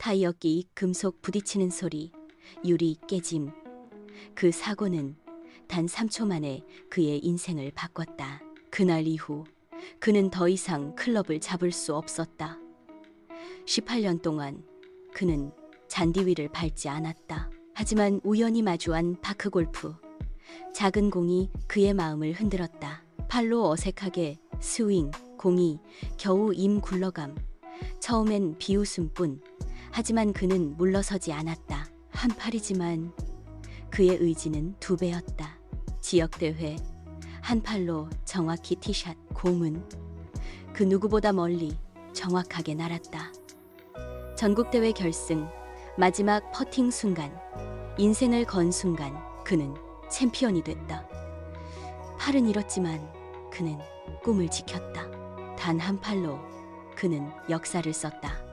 타이어 끼 금속 부딪히는 소리, 유리 깨짐. 그 사고는 단 3초 만에 그의 인생을 바꿨다. 그날 이후 그는 더 이상 클럽을 잡을 수 없었다. 18년 동안 그는 잔디 위를 밟지 않았다. 하지만 우연히 마주한 파크 골프. 작은 공이 그의 마음을 흔들었다. 팔로 어색하게 스윙, 공이 겨우 임 굴러감. 처음엔 비웃음뿐. 하지만 그는 물러서지 않았다. 한 팔이지만 그의 의지는 두 배였다. 지역 대회 한 팔로 정확히 티샷 공은 그 누구보다 멀리 정확하게 날았다. 전국 대회 결승 마지막 퍼팅 순간 인생을 건 순간 그는 챔피언이 됐다. 팔은 잃었지만 그는 꿈을 지켰다. 단 한 팔로 그는 역사를 썼다.